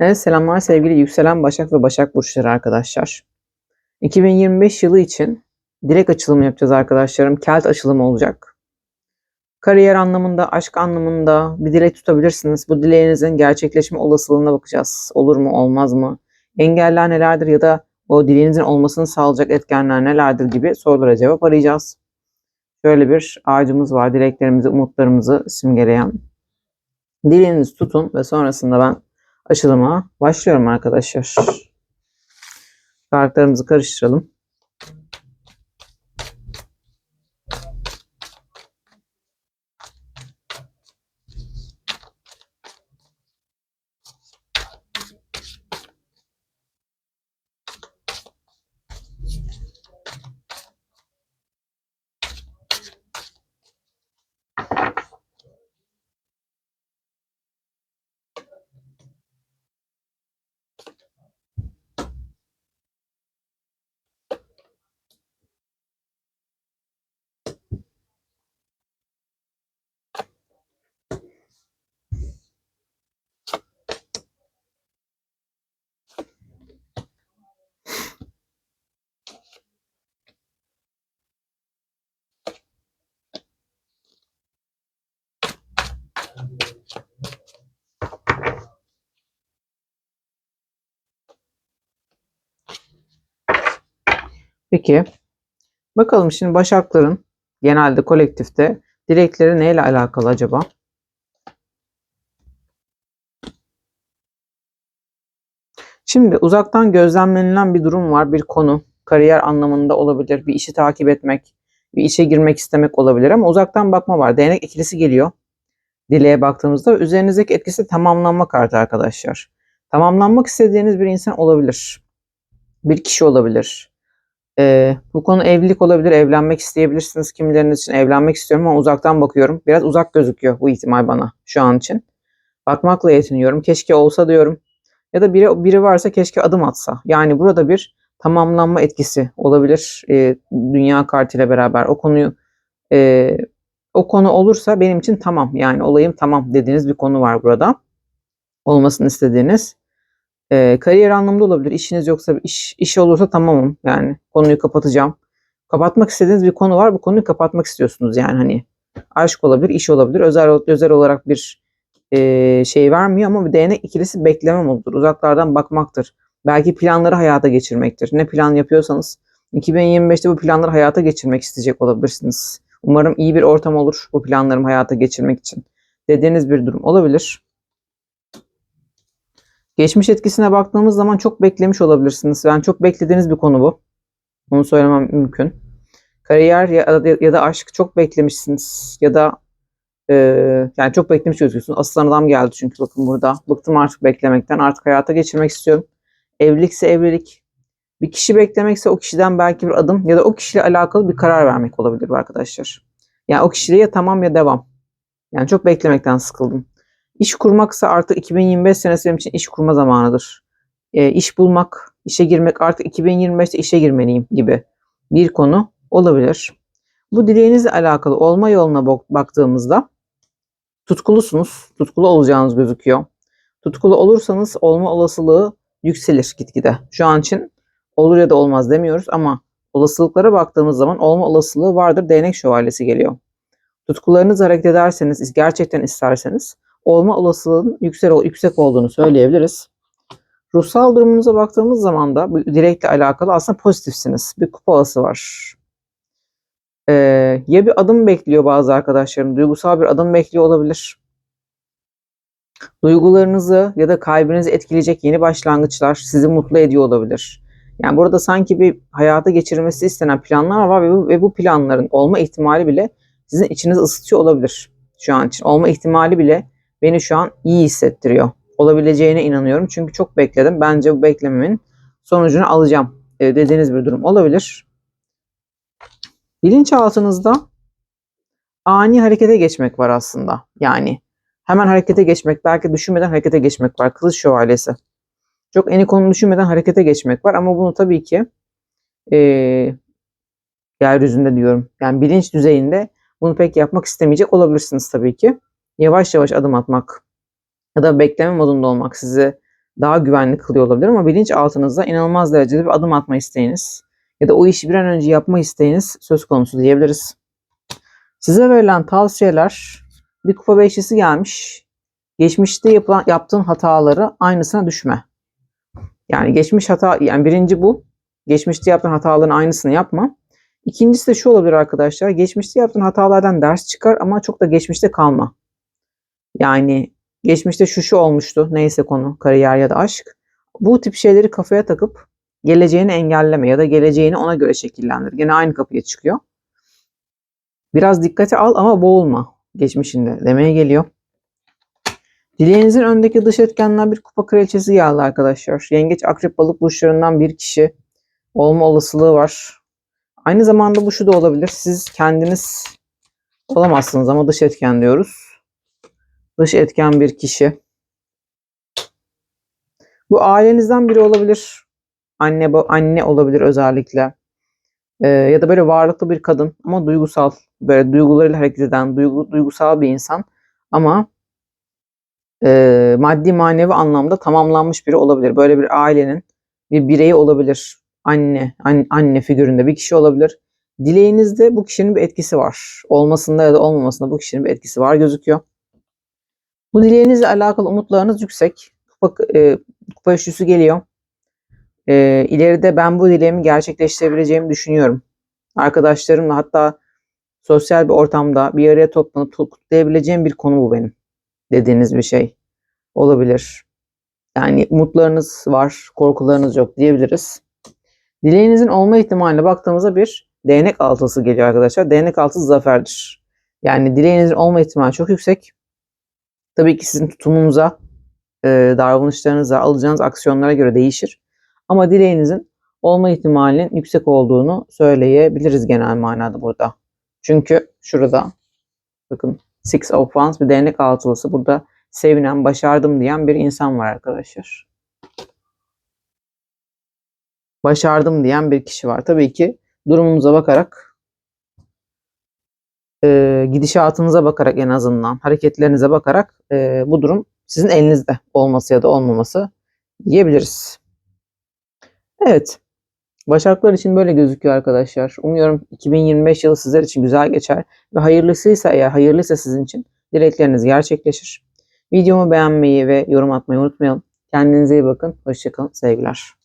Evet selamlar sevgili yükselen Başak ve Başak Burçları arkadaşlar. 2025 yılı için direkt açılım yapacağız arkadaşlarım. Kelt açılımı olacak. Kariyer anlamında, aşk anlamında bir dilek tutabilirsiniz. Bu dileğinizin gerçekleşme olasılığına bakacağız. Olur mu, olmaz mı? Engeller nelerdir ya da o dileğinizin olmasını sağlayacak etkenler nelerdir gibi sorulara cevap arayacağız. Şöyle bir ağacımız var. Dileklerimizi, umutlarımızı simgeleyen. Dileğinizi tutun ve sonrasında ben açılıma başlıyorum arkadaşlar. Kartlarımızı karıştıralım. Peki. Bakalım şimdi Başakların genelde kolektifte dilekleri neyle alakalı acaba? Şimdi uzaktan gözlemlenilen bir durum var, bir konu. Kariyer anlamında olabilir, bir işi takip etmek, bir işe girmek istemek olabilir ama uzaktan bakma var. Değnek ikilisi geliyor. Dileğe baktığımızda üzerinizdeki etkisi tamamlanma kartı arkadaşlar. Tamamlanmak istediğiniz bir insan olabilir. Bir kişi olabilir. Ee, bu konu evlilik olabilir, evlenmek isteyebilirsiniz. Kimileriniz için evlenmek istiyorum ama uzaktan bakıyorum. Biraz uzak gözüküyor bu ihtimal bana şu an için. Bakmakla yetiniyorum. Keşke olsa diyorum. Ya da biri, biri varsa keşke adım atsa. Yani burada bir tamamlanma etkisi olabilir. Ee, dünya kartıyla beraber o konuyu e, o konu olursa benim için tamam. Yani olayım tamam dediğiniz bir konu var burada. Olmasını istediğiniz. E, kariyer anlamda olabilir. İşiniz yoksa iş, iş olursa tamamım. Yani konuyu kapatacağım. Kapatmak istediğiniz bir konu var. Bu konuyu kapatmak istiyorsunuz. Yani hani aşk olabilir, iş olabilir. Özel özel olarak bir e, şey vermiyor ama bir değnek ikilisi bekleme modudur. Uzaklardan bakmaktır. Belki planları hayata geçirmektir. Ne plan yapıyorsanız 2025'te bu planları hayata geçirmek isteyecek olabilirsiniz. Umarım iyi bir ortam olur bu planlarımı hayata geçirmek için. Dediğiniz bir durum olabilir. Geçmiş etkisine baktığımız zaman çok beklemiş olabilirsiniz. Yani çok beklediğiniz bir konu bu. Onu söylemem mümkün. Kariyer ya ya da aşk çok beklemişsiniz. Ya da e, yani çok beklemiş gözüküyorsunuz. Aslan adam geldi çünkü bakın burada. Bıktım artık beklemekten. Artık hayata geçirmek istiyorum. Evlilikse evlilik. Bir kişi beklemekse o kişiden belki bir adım ya da o kişiyle alakalı bir karar vermek olabilir arkadaşlar. Yani o kişiyle ya tamam ya devam. Yani çok beklemekten sıkıldım. İş kurmaksa artık 2025 senesi benim için iş kurma zamanıdır. E, iş bulmak, işe girmek artık 2025'te işe girmeliyim gibi bir konu olabilir. Bu dileğinizle alakalı olma yoluna baktığımızda tutkulusunuz. Tutkulu olacağınız gözüküyor. Tutkulu olursanız olma olasılığı yükselir gitgide. Şu an için olur ya da olmaz demiyoruz ama olasılıklara baktığımız zaman olma olasılığı vardır. Değnek şövalyesi geliyor. Tutkularınızı hareket ederseniz, gerçekten isterseniz olma olasılığının yüksek, yüksek olduğunu söyleyebiliriz. Ruhsal durumunuza baktığımız zaman da bu dilekle alakalı aslında pozitifsiniz. Bir kupa havası var. Ee, ya bir adım bekliyor bazı arkadaşlarım. Duygusal bir adım bekliyor olabilir. Duygularınızı ya da kalbinizi etkileyecek yeni başlangıçlar sizi mutlu ediyor olabilir. Yani burada sanki bir hayata geçirilmesi istenen planlar var ve bu, ve bu planların olma ihtimali bile sizin içinizi ısıtıyor olabilir şu an için. Olma ihtimali bile beni şu an iyi hissettiriyor. Olabileceğine inanıyorum. Çünkü çok bekledim. Bence bu beklememin sonucunu alacağım e, dediğiniz bir durum olabilir. Bilinçaltınızda ani harekete geçmek var aslında. Yani hemen harekete geçmek, belki düşünmeden harekete geçmek var. Kılıç şövalyesi. Çok eni konu düşünmeden harekete geçmek var ama bunu tabii ki e, yeryüzünde diyorum. Yani bilinç düzeyinde bunu pek yapmak istemeyecek olabilirsiniz tabii ki. Yavaş yavaş adım atmak ya da bekleme modunda olmak sizi daha güvenli kılıyor olabilir ama bilinçaltınızda inanılmaz derecede bir adım atma isteğiniz ya da o işi bir an önce yapma isteğiniz söz konusu diyebiliriz. Size verilen tavsiyeler bir kupa beşlisi gelmiş. Geçmişte yapılan yaptığın hataları aynısına düşme. Yani geçmiş hata yani birinci bu. Geçmişte yaptığın hataların aynısını yapma. İkincisi de şu olabilir arkadaşlar. Geçmişte yaptığın hatalardan ders çıkar ama çok da geçmişte kalma. Yani geçmişte şu şu olmuştu. Neyse konu kariyer ya da aşk. Bu tip şeyleri kafaya takıp geleceğini engelleme ya da geleceğini ona göre şekillendir. Yine aynı kapıya çıkıyor. Biraz dikkate al ama boğulma geçmişinde demeye geliyor. Dileğinizin öndeki dış etkenler bir kupa kraliçesi geldi arkadaşlar. Yengeç, akrep, balık burçlarından bir kişi olma olasılığı var. Aynı zamanda bu şu da olabilir. Siz kendiniz olamazsınız ama dış etken diyoruz. Dış etken bir kişi. Bu ailenizden biri olabilir. Anne anne olabilir özellikle. Ee, ya da böyle varlıklı bir kadın ama duygusal, böyle duygularıyla hareket eden, duygu, duygusal bir insan ama e, maddi manevi anlamda tamamlanmış biri olabilir. Böyle bir ailenin bir bireyi olabilir. Anne, an, anne figüründe bir kişi olabilir. Dileğinizde bu kişinin bir etkisi var. Olmasında ya da olmamasında bu kişinin bir etkisi var gözüküyor. Bu dileğinizle alakalı umutlarınız yüksek. Kupa, e, kupa üçlüsü geliyor. E, ileride ben bu dileğimi gerçekleştirebileceğimi düşünüyorum. Arkadaşlarımla hatta sosyal bir ortamda bir araya toplanıp kutlayabileceğim bir konu bu benim. Dediğiniz bir şey olabilir. Yani umutlarınız var, korkularınız yok diyebiliriz. Dileğinizin olma ihtimaline baktığımızda bir değnek altısı geliyor arkadaşlar. Değnek altısı zaferdir. Yani dileğinizin olma ihtimali çok yüksek. Tabii ki sizin tutumunuza, e, davranışlarınıza, alacağınız aksiyonlara göre değişir. Ama dileğinizin olma ihtimalinin yüksek olduğunu söyleyebiliriz genel manada burada. Çünkü şurada bakın Six of Wands bir değnek altılısı burada sevinen, başardım diyen bir insan var arkadaşlar. Başardım diyen bir kişi var. Tabii ki durumunuza bakarak e, gidişatınıza bakarak en azından hareketlerinize bakarak e, bu durum sizin elinizde olması ya da olmaması diyebiliriz. Evet. Başaklar için böyle gözüküyor arkadaşlar. Umuyorum 2025 yılı sizler için güzel geçer ve hayırlısıysa eğer hayırlıysa sizin için dilekleriniz gerçekleşir. Videomu beğenmeyi ve yorum atmayı unutmayalım. Kendinize iyi bakın. Hoşçakalın. Sevgiler.